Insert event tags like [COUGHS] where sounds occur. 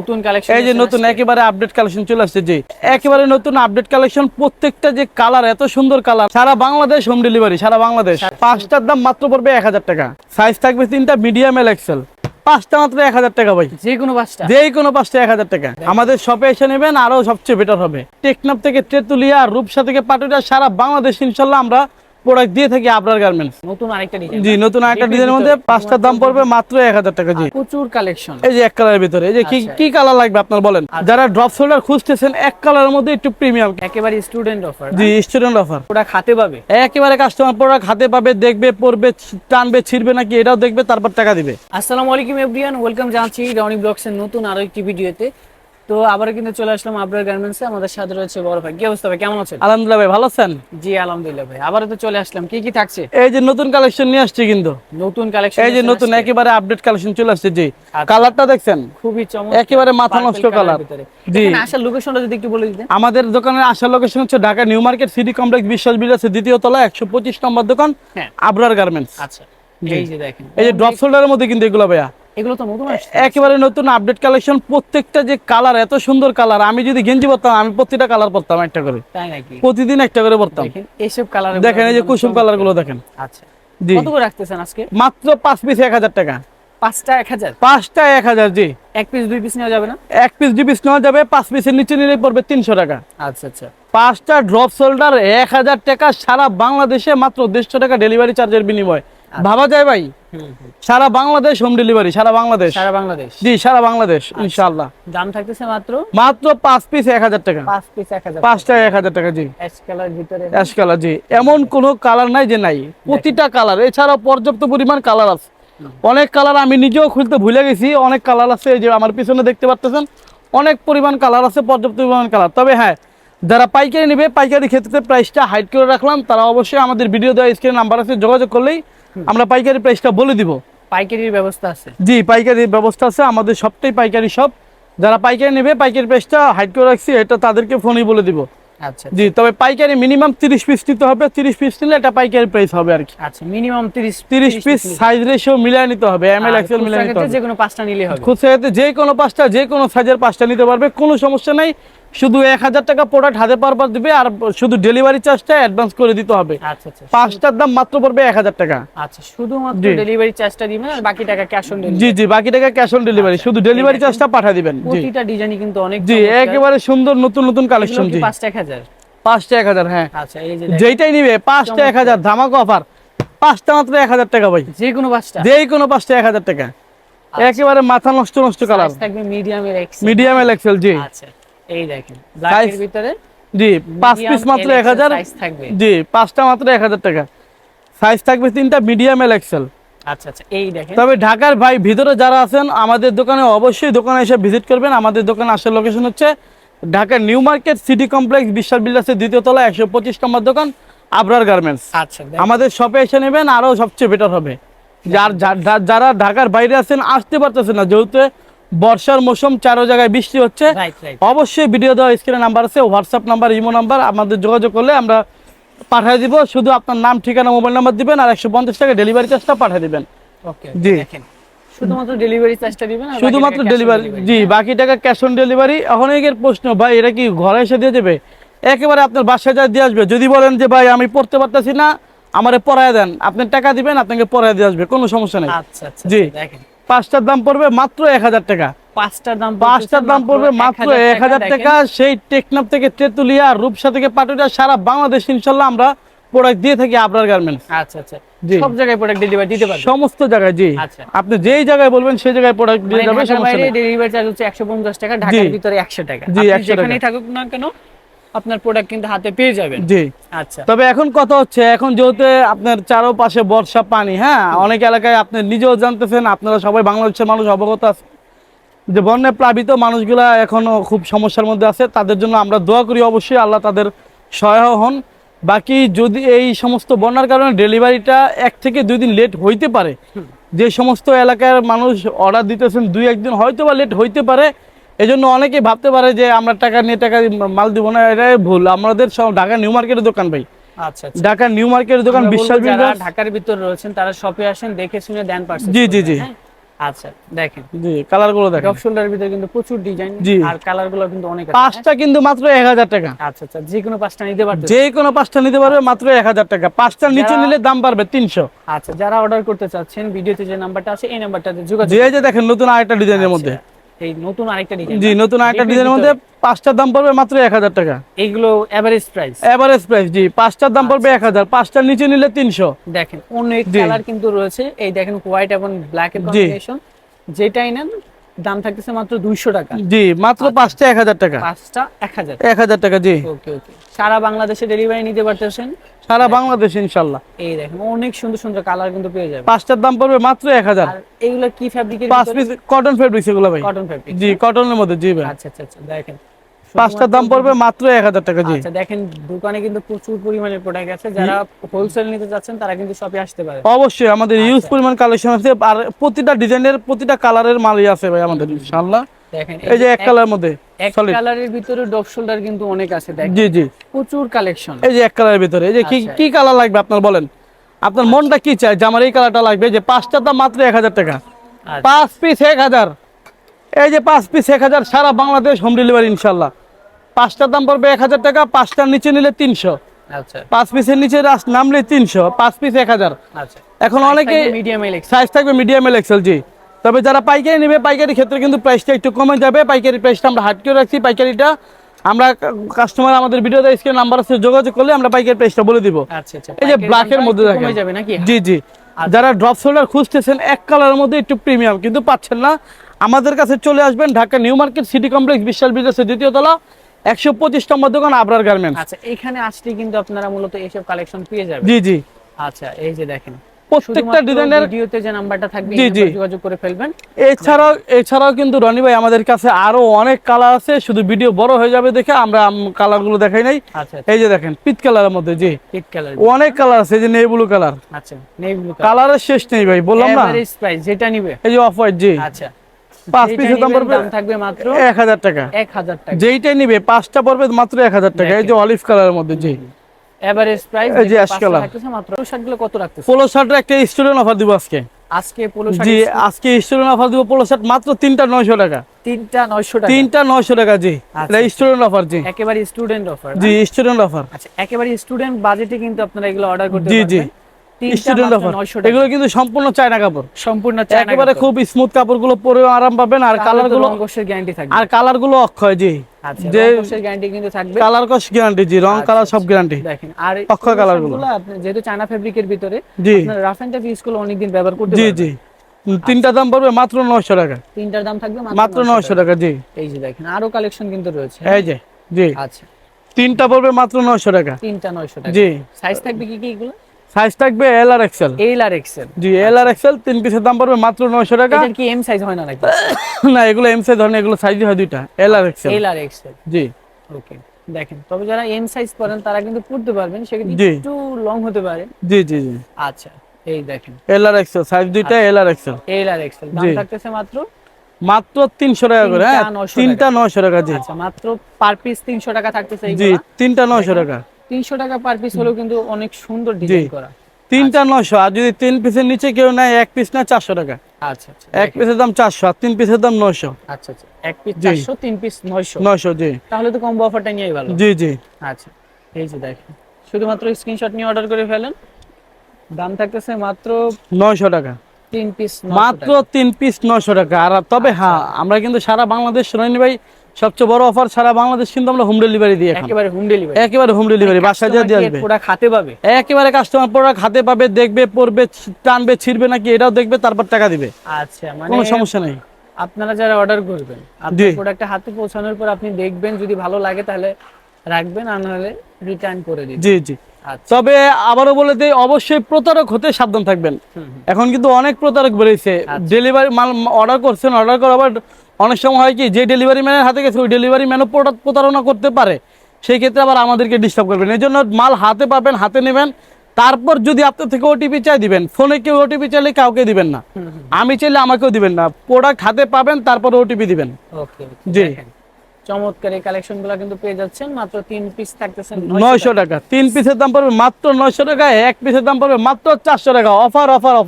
নতুন কালেকশন এই যে নতুন একেবারে আপডেট কালেকশন চলে আসছে জি। একেবারে নতুন আপডেট কালেকশন প্রত্যেকটা যে কালার এত সুন্দর কালার সারা বাংলাদেশ হোম ডেলিভারি সারা বাংলাদেশ। পাঁচটার দাম মাত্র পড়বে এক হাজার টাকা। সাইজ থাকবে তিনটা মিডিয়াম এল এক্সেল পাঁচটা মাত্র এক হাজার টাকা ভাই। যে কোনো পাঁচটা। যেই কোনো পাঁচটা এক হাজার টাকা। আমাদের শপে এসে নেবেন আরও সবচেয়ে বেটার হবে। টেকনাফ থেকে তেতুলিয়া রূপসা থেকে পাটুরিয়া সারা বাংলাদেশ ইনশাল্লাহ আমরা প্রোডাক্ট দিয়ে থাকি আপনার গার্মেন্টস নতুন আরেকটা ডিজাইন জি নতুন একটা ডিজাইনের মধ্যে পাঁচটার দাম পড়বে মাত্র এক হাজার টাকা জি। প্রচুর কালেকশন এই যে এক কালারের ভিতরে। এই যে কি আচ্ছা। কি কালার লাগবে আপনার বলেন? যারা ড্রপ শোল্ডার খুঁজতেছেন এক কালারের মধ্যে একটু প্রিমিয়াম একেবারে স্টুডেন্ট অফার জি স্টুডেন্ট অফার ওটা খাতে পাবে। একেবারে কাস্টমার প্রোডাক্ট হাতে পাবে দেখবে পড়বে টানবে ছিড়বে নাকি এটাও দেখবে তারপর টাকা দিবে। আসসালামু আলাইকুম এভরিওয়ান ওয়েলকাম জানাচ্ছি রনি ব্লগস এর নতুন আরও একটি ভিডিওতে। তো আবার কিন্তু চলে আসলাম আবরার গার্মেন্টসে আমাদের সাথে রয়েছে বড় ভাই। কি অবস্থা ভাই? কেমন আছেন? আলহামদুলিল্লাহ ভাই ভালো আছেন? জি আলহামদুলিল্লাহ ভাই। আবার তো চলে আসলাম। কি কি থাকছে? এই যে নতুন কালেকশন নিয়ে আসছি কিন্তু। নতুন কালেকশন এই যে নতুন একেবারে আপডেট কালেকশন চলে আসছে জি। আচ্ছা। কালারটা দেখছেন? খুবই চমৎকার। একেবারে মাথা নষ্ট কালার জি। আসার লোকেশনটা যদি একটু বলে দিতেন। আমাদের দোকানের আসার লোকেশন হচ্ছে Dhaka new market city complex বিশ্বাস বিলাসে দ্বিতীয় তলা একশো পঁচিশ নম্বর দোকান হ্যাঁ। আবরার গার্মেন্টস আচ্ছা। এই যে দেখেন। এই যে ড্রপ শোল্ডারের মধ্যে কিন্তু এগুলো ভাইয়া। এগুলো তো নতুন একেবারে নতুন আপডেট কালেকশন প্রত্যেকটা যে কালার এত সুন্দর কালার আমি যদি গেঞ্জি পরতাম আমি প্রতিটা কালার পরতাম একটা করে। তাই নাকি? প্রতিদিন একটা করে পরতাম। এইসব কালার দেখেন এই যে কুসুম কালারগুলো দেখেন। আচ্ছা। জি। কত করে রাখতেছেন আজকে? মাত্র পাঁচ পিস এক হাজার টাকা। পাঁচটা এক হাজার? পাঁচটা এক হাজার জি। এক পিস দুই পিস নেওয়া যাবে না? এক পিস দুই পিস নেওয়া যাবে পাঁচ পিসের নিচে নিলে পড়বে তিনশো টাকা। আচ্ছা আচ্ছা। পাঁচটা ড্রপ শোল্ডার এক হাজার টাকা সারা বাংলাদেশে মাত্র দেড়শো টাকা ডেলিভারি চার্জের বিনিময়। ভাবা যায় ভাই? সারা বাংলাদেশ হোম ডেলিভারি সারা বাংলাদেশ। সারা বাংলাদেশ। জি সারা বাংলাদেশ ইনশাআল্লাহ। দাম থাকতেছে মাত্র? মাত্র পাঁচ পিস এক হাজার টাকা। পাঁচ পিস এক হাজার পাঁচটা এক হাজার টাকা জি। অ্যাশ কালার ভিতরে। অ্যাশ কালার জি। এমন কোন কালার নাই যে নাই। প্রতিটা কালার এছাড়া পর্যাপ্ত পরিমাণ কালার আছে। অনেক কালার আমি নিজেও খুলতে ভুলে গেছি। অনেক কালার আছে এই যে আমার পিছনে দেখতে পাচ্ছেন অনেক পরিমাণ কালার আছে পর্যাপ্ত পরিমাণ কালার তবে হ্যাঁ যারা পাইকারি নেবে পাইকারি ক্ষেত্রে প্রাইসটা হাইট করে রাখলাম। তারা অবশ্যই আমাদের ভিডিও দেওয়া স্ক্রিনে নাম্বার আছে যোগাযোগ করলেই আমরা পাইকারি প্রাইসটা বলে দিব। পাইকারির ব্যবস্থা আছে। জি পাইকারি ব্যবস্থা আছে। আমাদের সবটাই পাইকারি সব। যারা পাইকারি নেবে পাইকারি প্রাইসটা হাইট করে রাখছি এটা তাদেরকে ফোনই বলে দিব। আচ্ছা জি তবে পাইকারি মিনিমাম তিরিশ পিস নিতে হবে। তিরিশ পিস নিলে এটা পাইকারি প্রাইস হবে আর কি। আচ্ছা মিনিমাম 30 তিরিশ পিস সাইজ রেশিও মিলিয়ে নিতে হবে। এম এল এক্সেল মিলিয়ে নিতে হবে। যে কোনো পাঁচটা নিলে হবে। খুচরাতে যে কোনো পাঁচটা যে কোনো সাইজের পাঁচটা নিতে পারবে কোনো সমস্যা নাই। শুধু এক হাজার টাকা প্রোডাক্ট হাতে পারবার দিবে আর শুধু ডেলিভারি চার্জটা অ্যাডভান্স করে দিতে হবে। আচ্ছা আচ্ছা পাঁচটার দাম মাত্র পড়বে এক হাজার টাকা। আচ্ছা শুধুমাত্র। ডেলিভারি চার্জটা দিবেন আর বাকি টাকা ক্যাশ অন জি ডেলিভারি জি বাকি টাকা ক্যাশ অন ডেলিভারি শুধু ডেলিভারি চার্জটা পাঠিয়ে দিবেন প্রতিটা ডিজাইনই কিন্তু অনেক জি একেবারে সুন্দর নতুন নতুন কালেকশন জি। পাঁচটা এক হাজার? পাঁচটা এক হাজার হ্যাঁ। আচ্ছা এই যে যেইটাই নিবে পাঁচটা এক হাজার ধামাকা অফার পাঁচটা মাত্র এক হাজার টাকা ভাই। যে কোনো পাঁচটা। যেই কোনো পাঁচটা এক হাজার টাকা। একেবারে মাথা নষ্ট নষ্ট কালার থাকবে মিডিয়ামের এক্স মিডিয়াম এক্সেল জি। আচ্ছা এই দেখেন ব্ল্যাকের ভিতরে জি পাঁচ পিস মাত্র এক হাজার জি পাঁচটা মাত্র এক হাজার টাকা। সাইজ থাকবে তিনটা মিডিয়াম এল এক্সেল আচ্ছা আচ্ছা এই দেখেন। তবে ঢাকার ভাই ভিতরে যারা আছেন আমাদের দোকানে অবশ্যই দোকানে এসে ভিজিট করবেন। আমাদের দোকানে আসার লোকেশন হচ্ছে ঢাকার new market city complex Bishal বিল্ডার্সের দ্বিতীয় তলা একশো পঁচিশ নম্বর দোকান আবরার গার্মেন্টস আচ্ছা আমাদের শপে এসে নেবেন আরও সবচেয়ে বেটার হবে। যার যারা ঢাকার বাইরে আছেন আসতে পারতেছেন না যেহেতু বর্ষার মৌসুম চারো জায়গায় বৃষ্টি হচ্ছে। অবশ্যই ভিডিও দেওয়া স্ক্রিনে নাম্বার আছে হোয়াটসঅ্যাপ নাম্বার ইমো নাম্বার আমাদের যোগাযোগ করলে আমরা পাঠিয়ে দিব। শুধু আপনার নাম ঠিকানা মোবাইল নাম্বার দিবেন আর একশো পঞ্চাশ টাকা ডেলিভারি চার্জটা পাঠিয়ে দিবেন। জি। শুধুমাত্র ডেলিভারি চার্জটা দিবেন শুধুমাত্র টাকা cash on ডেলিভারি জি বাকি টাকা ক্যাশ অন ডেলিভারি এখন এর প্রশ্ন ভাই এটা কি ঘরে এসে দিয়ে দেবে? একেবারে আপনার বাসায় যা দিয়ে আসবে। যদি বলেন যে ভাই আমি পড়তে পারতেছি না আমারে পড়ায় দেন। আপনি টাকা দিবেন আপনাকে পড়ায় দিয়ে আসবে। কোনো সমস্যা নেই। আচ্ছা আচ্ছা জি। আচ্ছা, দেখেন। পাঁচটার দাম পড়বে মাত্র এক হাজার টাকা। পাঁচটার দাম পাঁচটার দাম পড়বে মাত্র এক হাজার টাকা। সেই টেকনাফ থেকে তেতুলিয়া রূপসা থেকে পাটুরিয়া সারা বাংলাদেশ ইনশাল্লাহ আমরা প্রোডাক্ট দিয়ে থাকি আপনার গার্মেন্টস আচ্ছা আচ্ছা। সব জায়গায় প্রোডাক্ট ডেলিভারি দিতে পারবেন? সমস্ত জায়গায় জি। আচ্ছা। আপনি যেই জায়গায় বলবেন সেই জায়গায় প্রোডাক্ট দিয়ে যাবে সমস্যা নেই। ডেলিভারি চার্জ হচ্ছে 150 টাকা ঢাকার ভিতরে 100 টাকা। জি, আপনি 100 টাকা। যেখানেই থাকুক না কেন আপনার প্রোডাক্ট কিন্তু হাতে পেয়ে যাবেন। জি। আচ্ছা। তবে এখন কথা হচ্ছে এখন যেহেতু আপনার চারপাশে বর্ষা পানি হ্যাঁ? অনেক এলাকায় আপনি নিজেও জানতেছেন আপনারা সবাই বাংলাদেশের মানুষ অবগত আছে যে বন্যায় প্লাবিত মানুষগুলা এখনও খুব সমস্যার মধ্যে আছে তাদের জন্য আমরা দোয়া করি অবশ্যই আল্লাহ তাদের সহায় হন। বাকি যদি এই সমস্ত বন্যার কারণে ডেলিভারিটা এক থেকে দুই দিন লেট হইতে পারে যে সমস্ত এলাকার মানুষ অর্ডার দিতেছেন দুই একদিন হয়তো বা লেট হইতে পারে এজন্য অনেকে ভাবতে পারে যে আমরা টাকা নিয়ে টাকা মাল দিব না এটাই ভুল। আমাদের সব ঢাকা নিউ মার্কেটের দোকান ভাই। আচ্ছা আচ্ছা। ঢাকা নিউ মার্কেটের দোকান ঢাকার ভিতরে রয়েছেন তারা শপে আসেন দেখে শুনে দেন পারছেন জি, জি, জি। আচ্ছা দেখেন। জি কালারগুলো দেখেন ডপ ভিতরে কিন্তু প্রচুর ডিজাইন আর কালারগুলো কিন্তু অনেক আছে হ্যাঁ? পাঁচটা কিন্তু মাত্র এক হাজার টাকা। আচ্ছা আচ্ছা যে কোনো পাঁচটা নিতে পারতেন যে কোনো পাঁচটা নিতে পারবে মাত্র এক হাজার টাকা। পাঁচটার নিচে নিলে দাম পারবে তিনশো। আচ্ছা যারা অর্ডার করতে চাচ্ছেন ভিডিওতে যে নাম্বারটা আছে এই নাম্বারটাতে যোগাযোগ যে যে দেখেন নতুন আরেকটা ডিজাইনের মধ্যে। আচ্ছা, এই নতুন আরেকটা ডিজাইন জি নতুন আরেকটা ডিজাইনের মধ্যে পাঁচটার দাম পড়বে মাত্র এক হাজার টাকা। এইগুলো এভারেজ প্রাইস এভারেজ প্রাইস জি পাঁচটার দাম পড়বে এক হাজার পাঁচটার নিচে নিলে তিনশো। দেখেন অনেক। কালার কিন্তু রয়েছে। এই দেখেন হোয়াইট এবং ব্ল্যাক এর কম্বিনেশন যেটাই নেন দাম থাকতেছে মাত্র দুইশো টাকা। জি মাত্র পাঁচটা এক হাজার টাকা। পাঁচটা এক হাজার। এক হাজার টাকা জি। ওকে ওকে। সারা বাংলাদেশে ডেলিভারি নিতে পারতেছেন? সারা বাংলাদেশ ইনশাল্লাহ। এই দেখেন অনেক সুন্দর সুন্দর কালার কিন্তু পেয়ে যাবেন। পাঁচটার দাম পড়বে মাত্র এক হাজার। আর এইগুলো কি ফ্যাব্রিকের পাঁচ পিস কটন ফ্যাব্রিক এগুলো ভাই। কটন ফ্যাব্রিক জি কটনের মধ্যে জি ভাই। আচ্ছা আচ্ছা আচ্ছা দেখেন। পাঁচটার দাম পড়বে মাত্র এক হাজার টাকা জি। আচ্ছা দেখেন দোকানে কিন্তু প্রচুর পরিমাণে প্রোডাক্ট আছে। যারা হোলসেল নিতে যাচ্ছেন তারা কিন্তু শপে আসতে পারে। অবশ্যই আমাদের আচ্ছা। ইউজ পরিমাণ কালেকশন আছে। আর প্রতিটা ডিজাইনের প্রতিটা কালারের মালই আছে ভাই আমাদের ইনশাআল্লাহ। দেখেন এই যে এক কালার মধ্যে এক কালারের ভিতরে ডপ শোল্ডার কিন্তু অনেক আছে দেখেন। জি জি। প্রচুর কালেকশন এই যে এক কালারের ভিতরে এই যে কি আচ্ছা। কি কালার লাগবে আপনার বলেন? আপনার মনটা কি চায়? যে আমার এই কালারটা লাগবে যে পাঁচটার দাম মাত্র এক হাজার টাকা। আচ্ছা। পাঁচ পিস এক হাজার। এই যে পাঁচ পিস এক হাজার সারা বাংলাদেশ হোম ডেলিভারি ইনশাল্লাহ পাঁচটার দাম পড়বে এক হাজার টাকা পাঁচটার নিচে নিলে তিনশো। আচ্ছা। পাঁচ পিসের নিচে নামলে তিনশো পাঁচ পিস এক হাজার। আচ্ছা। এখন অনেকে সাইজ থাকবে মিডিয়াম এল এক্সেল জি। তবে যারা পাইকারি নেবে পাইকারি ক্ষেত্রে কিন্তু প্রাইসটা একটু কমে যাবে। পাইকারি প্রাইসটা আমরা হাট করে রাখছি। পাইকারিটা আমরা কাস্টমার আমাদের ভিডিওতে স্ক্রিন নাম্বার আছে যোগাযোগ করলে আমরা পাইকারি প্রাইসটা বলে দিব। আচ্ছা এই যে ব্ল্যাকের মধ্যে দেখেন। যাবে নাকি? জি জি। যারা ড্রপ শোল্ডার খুঁজতেছেন এক কালারের মধ্যে একটু প্রিমিয়াম কিন্তু পাচ্ছেন না। আমাদের কাছে চলে আসবেন Dhaka new market city complex Bishal বিদেশের দ্বিতীয় তলা। একশো পঁচিশ নম্বর দোকান আবরার গার্মেন্টস। আচ্ছা এখানে আসলে কিন্তু আপনারা মূলত এইসব কালেকশন পেয়ে যাবেন। জি জি। আচ্ছা এই যে দেখেন প্রত্যেকটা ডিজাইনের ভিডিওতে যে নাম্বারটা থাকবে জি, জি। যোগাযোগ করে ফেলবেন। এছাড়াও এছাড়াও কিন্তু রনি ভাই আমাদের কাছে আরও অনেক কালার আছে শুধু ভিডিও বড় হয়ে যাবে দেখে আমরা কালারগুলো দেখাই নাই। আচ্ছা এই যে দেখেন পিট কালারের মধ্যে জি। পিট কালার অনেক কালার আছে এই যে নেই ব্লু কালার। আচ্ছা নেই ব্লু কালার। কালারের শেষ নেই ভাই বললাম না। যেটা নিবে। এই যে অফ হোয়াইট জি। আচ্ছা। পাঁচ পিসের দাম পড়বে থাকবে মাত্র এক হাজার টাকা। এক হাজার টাকা। যেইটাই নিবে পাঁচটা পড়বে মাত্র টাকা। এই যে অলিভ কালারের মধ্যে জি এভারেজ প্রাইস এই যে ash মাত্র। শার্ট কত রাখতেছে? পোলো শার্টের একটা স্টুডেন্ট অফার দিব আজকে। আজকে পোলো জি আজকে স্টুডেন্ট অফার দিব পোলো শার্ট মাত্র তিনটা নয়শো টাকা। তিনটা 900 টাকা। তিনটা নয়শো টাকা জি। আচ্ছা, এটা স্টুডেন্ট অফার জি। একেবারে স্টুডেন্ট অফার জি স্টুডেন্ট অফার আচ্ছা একেবারে স্টুডেন্ট বাজেটে কিন্তু আপনারা এগুলো অর্ডার করতে জি, জি। তিনটা স্টুডেন্ট মাত্র অফার এগুলো কিন্তু সম্পূর্ণ চায়না কাপড়। সম্পূর্ণ চায়না একেবারে খুব স্মুথ কাপড়গুলো পরে আরাম পাবেন আর কালারগুলো গ্যারান্টি থাকবে। আর কালার অক্ষয় জি। যে গ্যারান্টি কিন্তু থাকবে। কালার কস গ্যারান্টি জি রং কালার সব গ্যারান্টি দেখেন আর অক্ষয় পোলো colour গুলো। শার্টগুলো আপনি যেহেতু চায়না ফেব্রিকের ভিতরে জি। রাফ এন্ড টাফ ইউজ করলে অনেকদিন ব্যবহার করতে জি জি। তিনটা দাম পড়বে মাত্র নয়শো টাকা। তিনটার দাম থাকবে মাত্র নয়শো টাকা। জি। এই যে দেখেন আরও কালেকশন কিন্তু রয়েছে। এই যে জি। আচ্ছা। তিনটা পড়বে মাত্র নয়শো টাকা। তিনটা 900 টাকা। জি। সাইজ থাকবে কি কি এগুলো? সাইজ থাকবে এল আর এক্সেল এল আর এক্সেল জি এল আর এক্সেল তিন পিসের দাম পড়বে মাত্র নয়শো টাকা। এটার কি এম সাইজ হয় না নাকি? [COUGHS] না এগুলো এম সাইজ ধরেন এগুলো সাইজ হয় দুইটা। এল আর এক্সেল এল আর এক্সেল জি। ওকে দেখেন। তবে যারা এম সাইজ পরেন তারা কিন্তু পড়তে পারবেন সেক্ষেত্রে। একটু লং হতে পারে। জি জি জি। আচ্ছা এই দেখেন। এল আর এক্সেল সাইজ দুইটা এল আর এক্সেল এল আর এক্সেল দাম। থাকতেছে মাত্র মাত্র তিনশো টাকা করে হ্যাঁ? তিনটা 900 নয়শো টাকা জি। আচ্ছা মাত্র পার পিস 300 টাকা থাকতেছে জি তিনটা নয়শো টাকা। 300 টাকা পার পিস হলেও কিন্তু অনেক সুন্দর ডিজাইন করা। তিনটা নয়শো আর যদি তিন পিসের নিচে কেউ নেয় এক পিস না চারশো টাকা। আচ্ছা আচ্ছা। এক পিসের দাম চারশো আর তিন পিসের দাম নয়শো। আচ্ছা আচ্ছা। এক পিস। 400 তিন পিস 900 নয়শো জি। তাহলে তো কম্বো অফারটা নিয়েই ভালো। জি জি। আচ্ছা। এই যে দেখেন। শুধুমাত্র স্ক্রিনশট নিয়ে অর্ডার করে ফেলেন। দাম থাকতেছে মাত্র নয়শো টাকা। তিন পিস মাত্র তিন পিস নয়শো টাকা। আর তবে হ্যাঁ আমরা কিন্তু সারা বাংলাদেশ রনি ভাই সবচেয়ে বড় অফার সারা বাংলাদেশ কিন্তু আমরা হোম ডেলিভারি দিই একেবারে হোম ডেলিভারি একেবারে হোম ডেলিভারি বাসায় দিয়ে দিয়ে আসবে। প্রোডাক্ট হাতে পাবে। একেবারে কাস্টমার প্রোডাক্ট হাতে পাবে দেখবে পড়বে টানবে ছিড়বে নাকি এটাও দেখবে তারপর টাকা দিবে। আচ্ছা মানে কোনো সমস্যা নেই। আপনারা যারা অর্ডার করবেন আপনার প্রোডাক্টটা হাতে পৌঁছানোর পর আপনি দেখবেন যদি ভালো লাগে তাহলে রাখবেন আর নাহলে রিটার্ন করে দিন জি জি। আচ্ছা। তবে আবারও বলে দিই অবশ্যই প্রতারক হতে সাবধান থাকবেন। এখন কিন্তু অনেক প্রতারক বেরিয়েছে ডেলিভারি মাল অর্ডার করছেন অর্ডার করার আবার অনেক সময় হয় কি যে ডেলিভারি ম্যানের হাতে গেছে ওই ডেলিভারি ম্যানও প্রতারণা করতে পারে। সেই ক্ষেত্রে আবার আমাদেরকে ডিস্টার্ব করবেন। এই জন্য মাল হাতে পাবেন হাতে নেবেন। তারপর যদি আপনার থেকে ওটিপি চাই দিবেন ফোনে কেউ ওটিপি চাইলে কাউকে দিবেন না। আমি চাইলে আমাকেও দিবেন না। প্রোডাক্ট হাতে পাবেন তারপর ওটিপি দিবেন। জি। চমৎকার এই কালেকশনগুলো কিন্তু পেয়ে যাচ্ছেন। মাত্র তিন পিস থাকতেছে নয়শো টাকা। তিন পিসের দাম পড়বে মাত্র নয়শো টাকা এক পিসের দাম পড়বে মাত্র চারশো টাকা। Offer offer offer